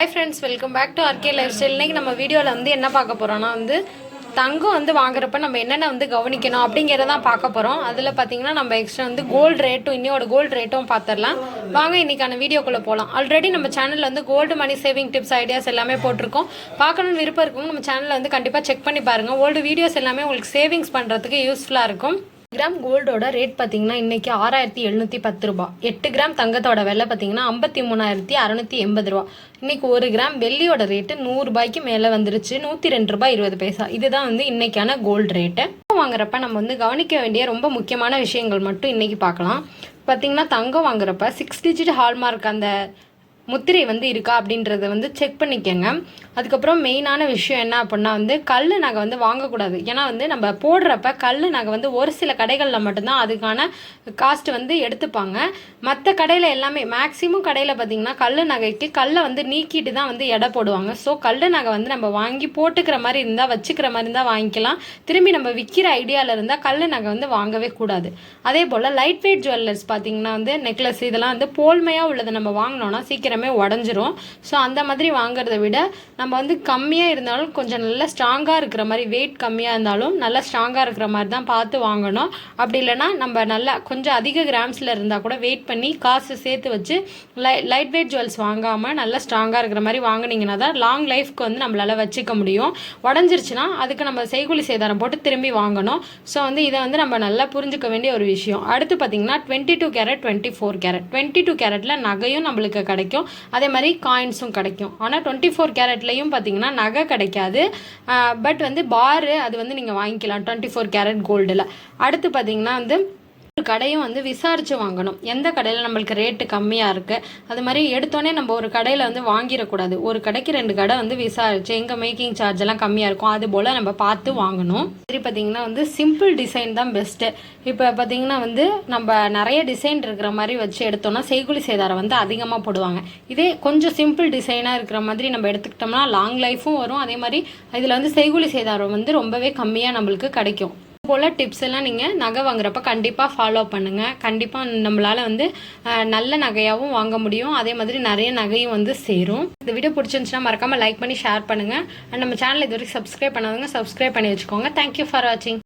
Hi friends welcome back to RK life style இன்னைக்கு நம்ம வீடியோவில் வந்து என்ன பார்க்க போகிறோம்னா வந்து தங்கம் வந்து வாங்குறப்ப நம்ம என்னென்ன வந்து கவனிக்கணும் அப்படிங்கிறதான் பார்க்க போகிறோம் அதில் பார்த்தீங்கன்னா நம்ம எக்ஸ்ட்ரா வந்து கோல்டு ரேட்டும் இன்னையோட கோல்டு ரேட்டும் பார்த்துடலாம் வாங்க இன்னைக்கான வீடியோக்குள்ளே போகலாம் ஆல்ரெடி நம்ம சேனலில் வந்து gold money saving tips ideas எல்லாமே போட்டிருக்கோம். பார்க்கணும்னு விருப்பம் இருக்கும் நம்ம சேனலில் வந்து கண்டிப்பாக செக் பண்ணி பாருங்கள் ஓல்டு வீடியோஸ் எல்லாமே உங்களுக்கு சேவிங்ஸ் பண்ணுறதுக்கு யூஸ்ஃபுல்லாக இருக்கும். கிராம் கோல்டோட ரேட் பார்த்தீங்கன்னா இன்னைக்கு ஆறாயிரத்தி எழுநூற்றி பத்து ரூபா. எட்டு கிராம் தங்கத்தோட விலை பார்த்தீங்கன்னா ஐம்பத்தி மூணாயிரத்தி அறநூற்றி எண்பது ரூபா. இன்னைக்கு ஒரு கிராம் வெள்ளியோட ரேட்டு நூறுரூபாய்க்கு மேலே வந்துருச்சு. நூற்றி ரெண்டு ரூபாய் இருபது பைசா. இதுதான் வந்து இன்னைக்கான கோல்டு ரேட்டு. வாங்குறப்ப நம்ம வந்து கவனிக்க வேண்டிய ரொம்ப முக்கியமான விஷயங்கள் மட்டும் இன்னைக்கு பார்க்கலாம். பார்த்தீங்கன்னா தங்கம் வாங்குறப்ப சிக்ஸ் டிஜிட் ஹால்மார்க் அந்த முத்திரை வந்து இருக்கா அப்படின்றத வந்து செக் பண்ணிக்கோங்க. அதுக்கப்புறம் மெயினான விஷயம் என்ன அப்படின்னா வந்து கல் நகை வந்து வாங்கக்கூடாது. ஏன்னா வந்து நம்ம போடுறப்ப கல் நகை வந்து ஒரு சில கடைகளில் மட்டும்தான் அதுக்கான காஸ்ட் வந்து எடுத்துப்பாங்க. மற்ற கடையில் எல்லாமே மேக்ஸிமம் கடையில் பார்த்தீங்கன்னா கல் நகைக்கு கல்லை வந்து நீக்கிட்டு தான் வந்து எடை போடுவாங்க. ஸோ கல் நகை வந்து நம்ம வாங்கி போட்டுக்கிற மாதிரி இருந்தால் வச்சுக்கிற மாதிரி இருந்தால் வாங்கிக்கலாம். திரும்பி நம்ம விற்கிற ஐடியாவில் இருந்தால் கல் நகை வந்து வாங்கவே கூடாது. அதே போல் லைட் வெயிட் ஜுவல்லர்ஸ் பார்த்தீங்கன்னா வந்து நெக்லஸ் இதெல்லாம் வந்து போல்மையாக உள்ளதை நம்ம வாங்கினோன்னா சீக்கிரம் உடஞ்சிரும். ஸோ அந்த மாதிரி வாங்குறத விட நம்ம வந்து கம்மியாக இருந்தாலும் கொஞ்சம் நல்லா ஸ்ட்ராங்காக இருக்கிற மாதிரி வெயிட் கம்மியாக இருந்தாலும் நல்லா ஸ்ட்ராங்காக இருக்கிற மாதிரி தான் பார்த்து வாங்கணும். அப்படி இல்லைன்னா நம்ம நல்லா கொஞ்சம் அதிக கிராம்ஸில் இருந்தால் கூட வெயிட் பண்ணி காசு சேர்த்து வச்சு லை லைட் வெயிட் ஜுவல்ஸ் வாங்காமல் நல்லா ஸ்ட்ராங்காக இருக்கிற மாதிரி வாங்கினீங்கன்னா தான் லாங் லைஃப்க்கு வந்து நம்மளால் வச்சுக்க முடியும். உடஞ்சிருச்சுன்னா அதுக்கு நம்ம செய்குலி சேதாரம் போட்டு திரும்பி வாங்கணும். ஸோ வந்து இதை வந்து நம்ம நல்லா புரிஞ்சுக்க வேண்டிய ஒரு விஷயம். அடுத்து பார்த்தீங்கன்னா twenty two carat twenty four carat twenty two கேரட்டில் நகையும் நம்மளுக்கு கிடைக்கும். அதே மாதிரி காயின்ஸும் கிடைக்கும். ஆனால் டுவெண்ட்டி ஃபோர் கேரட்லேயும் பார்த்தீங்கன்னா நகை கிடைக்காது. பட் வந்து பாரு அது வந்து நீங்கள் வாங்கிக்கலாம். டுவெண்ட்டி ஃபோர் கேரட் கோல்டில் அடுத்து பார்த்தீங்கன்னா வந்து ஒரு கடையும் வந்து விசாரித்து வாங்கணும். எந்த கடையில் நம்மளுக்கு ரேட்டு கம்மியாக இருக்குது அது மாதிரி எடுத்தோடனே நம்ம ஒரு கடையில் வந்து வாங்கிடக்கூடாது. ஒரு கடைக்கு ரெண்டு கடை வந்து விசாரிச்சு எங்கே மேக்கிங் சார்ஜ் எல்லாம் கம்மியாக இருக்கும் அது போல் நம்ம பார்த்து வாங்கணும். சரி பார்த்தீங்கன்னா வந்து சிம்பிள் டிசைன் தான் பெஸ்ட்டு இப்போ பார்த்தீங்கன்னா வந்து நம்ம நிறைய டிசைன் இருக்கிற மாதிரி வச்சு எடுத்தோம்னா செய்குலி சேதாரம் வந்து அதிகமாக போடுவாங்க. இதே கொஞ்சம் சிம்பிள் டிசைனாக இருக்கிற மாதிரி நம்ம எடுத்துக்கிட்டோம்னா லாங் லைஃபும் வரும். அதே மாதிரி இதில் வந்து செய்குலி சேதாரம் வந்து ரொம்பவே கம்மியாக நம்மளுக்கு கிடைக்கும். போல் டிப்ஸ் எல்லாம் நீங்கள் நகை வாங்குறப்ப கண்டிப்பாக ஃபாலோ பண்ணுங்கள் கண்டிப்பாக நம்மளால் வந்து நல்ல நகையாகவும் வாங்க முடியும். அதே மாதிரி நிறைய நகையும் வந்து சேரும். இந்த வீடியோ பிடிச்சிருந்துச்சுன்னா மறக்காமல் லைக் பண்ணி ஷேர் பண்ணுங்கள் அண்ட் நம்ம சேனல் இது வரைக்கும் சப்ஸ்கிரைப் பண்ணாதவங்க சப்ஸ்கிரைப் பண்ணி வச்சுக்கோங்க. தேங்க்யூ ஃபார் வாட்சிங்